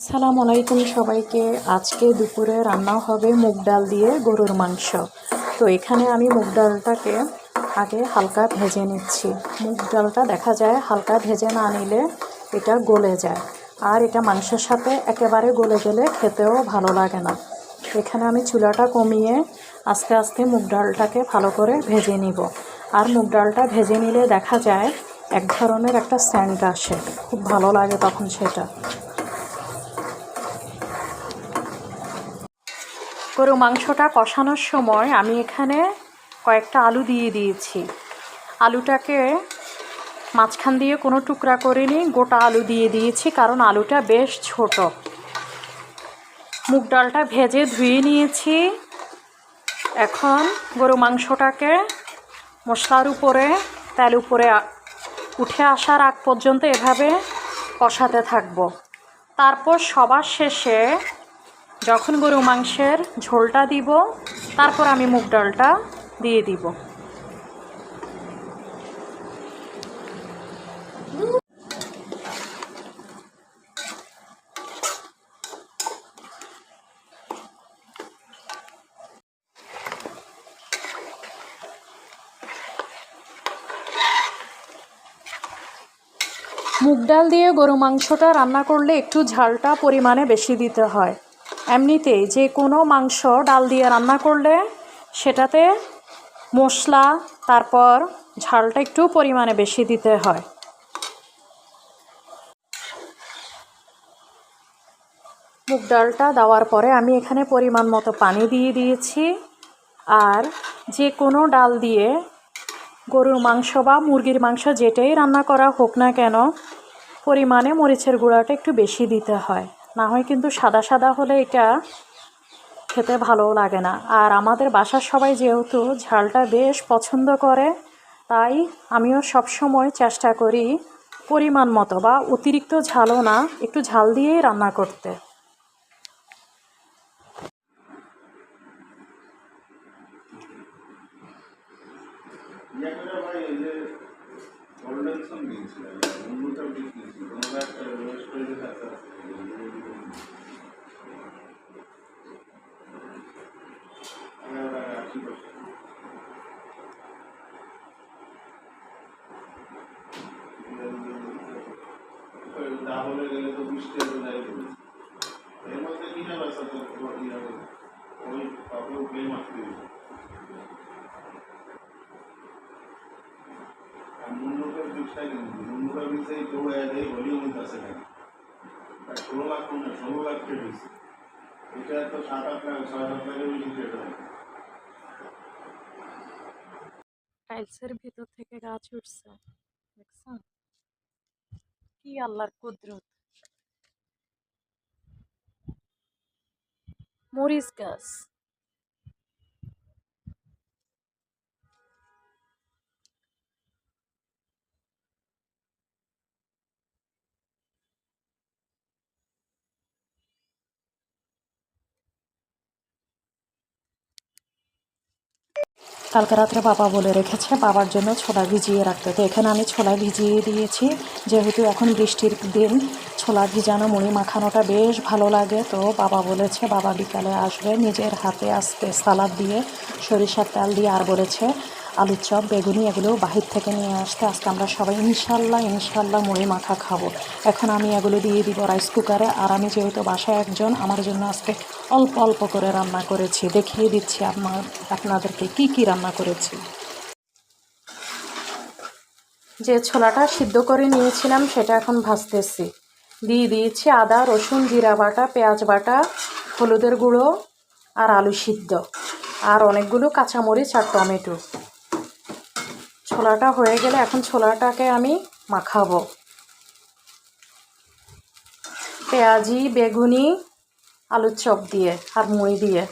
আসসালামু আলাইকুম সবাইকে। আজকে দুপুরে রান্না হবে মুগ ডাল দিয়ে গরুর মাংস। তো এখানে আমি মুগ ডালটাকে আগে হালকা ভেজে নিচ্ছি। মুগ ডালটা দেখা যায় হালকা ভেজে না নিলে এটা গলে যায়। আর এটা মাংসের সাথে একেবারে গলে গেলে খেতেও ভালো লাগে না। এখানে আমি চুলাটা কমিয়ে আস্তে আস্তে মুগ ডালটাকে ভালো করে ভেজে নিব। আর মুগ ডালটা ভেজে নিলে দেখা যায় এক ধরনের একটা স্যান্ড আসে। খুব ভালো লাগে তখন সেটা। গরু মাংসটা কষানোর সময় আমি এখানে কয়েকটা আলু দিয়ে দিয়েছি। আলুটাকে মাঝখান দিয়ে কোনো টুকরা করে করিনি গোটা আলু দিয়ে দিয়েছি, কারণ আলুটা বেশ ছোট। মুগ ডালটা ভেজে ধুয়ে নিয়েছি। এখন গরু মাংসটাকে মশলার উপরে, তেল উপরে উঠে আসার আগ পর্যন্ত এভাবে কষাতে থাকব। তারপর সবার শেষে যখন গরু মাংসের ঝোলটা দিব, তারপর আমি মুগ ডালটা দিয়ে দিব। মুগ ডাল দিয়ে গরু মাংসটা রান্না করলে একটু ঝালটা পরিমাণে বেশি দিতে হয়। এমনিতেই যে কোনো মাংস ডাল দিয়ে রান্না করলে সেটাতে মশলা, তারপর ঝালটা একটু পরিমাণে বেশি দিতে হয়। মুগ ডালটা দেওয়ার পরে আমি এখানে পরিমাণ মতো পানি দিয়ে দিয়েছি। আর যে কোনো ডাল দিয়ে গরুর মাংস বা মুরগির মাংস যেটাই রান্না করা হোক না কেন, পরিমাণে মরিচের গুঁড়াটা একটু বেশি দিতে হয়। না হয় কিন্তু সাদা সাদা হলে এটা খেতে ভালো লাগে না। আর আমাদের বাসার সবাই যেহেতু ঝালটা বেশ পছন্দ করে, তাই আমিও সব সময় চেষ্টা করি পরিমাণ মতো বা অতিরিক্ত ঝালও না, একটু ঝাল দিয়েই রান্না করতে। ভাই, এই যে দাহলে গেলে তো বিশ টাকা যাই এর মধ্যে কিনা বেচা তো ইয়া ওই কাপড় উঠেই মারতে দিবে আর মুন্ডুকের বিষয় কিন্তু মুন্ডুকের বিষয়ে কেউ এদের ভলিউম আছে না আর ষোলো লাখ না ষোলো লাখ ট্রেড হয়েছে এটা তো সাত আট লাখ ছয় সাত লাখের বেশি ট্রেড হয় টাইলসের ভিতর থেকে গাছ উঠছে দেখছেন কি আল্লাহর কুদরত? মরিচ গাছ। কালকে রাত্রে বাবা বলে রেখেছে, বাবার জন্য ছোলা ভিজিয়ে রাখতে। তো এখানে আমি ছোলা ভিজিয়ে দিয়েছি। যেহেতু এখন বৃষ্টির দিন, ছোলা ভিজানো, মুড়ি মাখানোটা বেশ ভালো লাগে। তো বাবা বলেছে, বাবা বিকালে আসবে, নিজের হাতে আসতে সালাদ দিয়ে সরিষার তেল দিয়ে আর বলেছে আলুর চপ, বেগুনি এগুলো বাহির থেকে নিয়ে আসতে। আজকে আমরা সবাই ইনশাল্লাহ ইনশাল্লাহ মুড়ি মাখা খাব। এখন আমি এগুলো দিয়ে দিব রাইস কুকারে আর আমি যেহেতু বাসায় একজন, আমার জন্য আজকে অল্প অল্প করে রান্না করেছি। দেখিয়ে দিচ্ছি আপনার, আপনাদেরকে কি কি রান্না করেছি। যে ছোলাটা সিদ্ধ করে নিয়েছিলাম, সেটা এখন ভাজতেছি। দিয়ে দিয়েছি আদা, রসুন, জিরা বাটা, পেঁয়াজ বাটা, হলুদের গুঁড়ো আর আলু সিদ্ধ। আর অনেকগুলো কাঁচামরিচ আর টমেটো। ছোলাটা হয়ে গেলে এখন ছোলাটাকে আমি মাখাবো। পেঁয়াজি, বেগুনি, আলুর চপ দিয়ে আর মুড়ি দিয়ে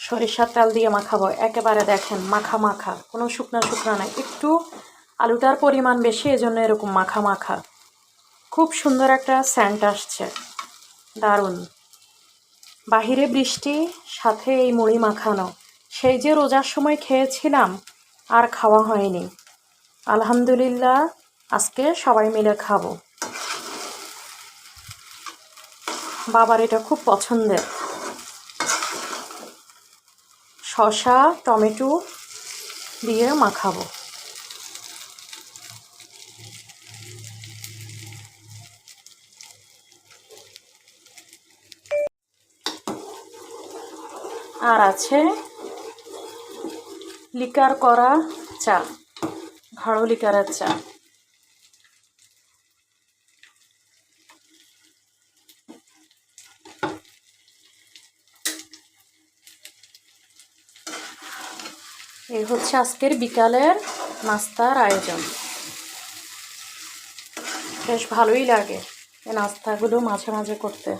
সরিষার তেল দিয়ে মাখাবো। একেবারে দেখেন মাখা মাখা, কোনো শুকনা শুকনো নাই একটু আলুটার পরিমাণ বেশি, এজন্য এরকম মাখা মাখা। খুব সুন্দর একটা স্যান্ট আসছে, দারুণ। বাহিরে বৃষ্টি, সাথে এই মুড়ি মাখানো। সেই যে রোজার সময় খেয়েছিলাম আর খাওয়া হয়নি। আলহামদুলিল্লাহ, আজকে সবাই মিলে খাব। বাবার এটা খুব পছন্দের। শসা, টমেটো দিয়ে মাখাবো। আর আছে লিকার করা চা, ভালো লিকারের চা। এই হচ্ছে আজকের বিকালের নাস্তার আয়োজন। বেশ ভালোই লাগে এই নাস্তাগুলো মাঝে মাঝে করতে।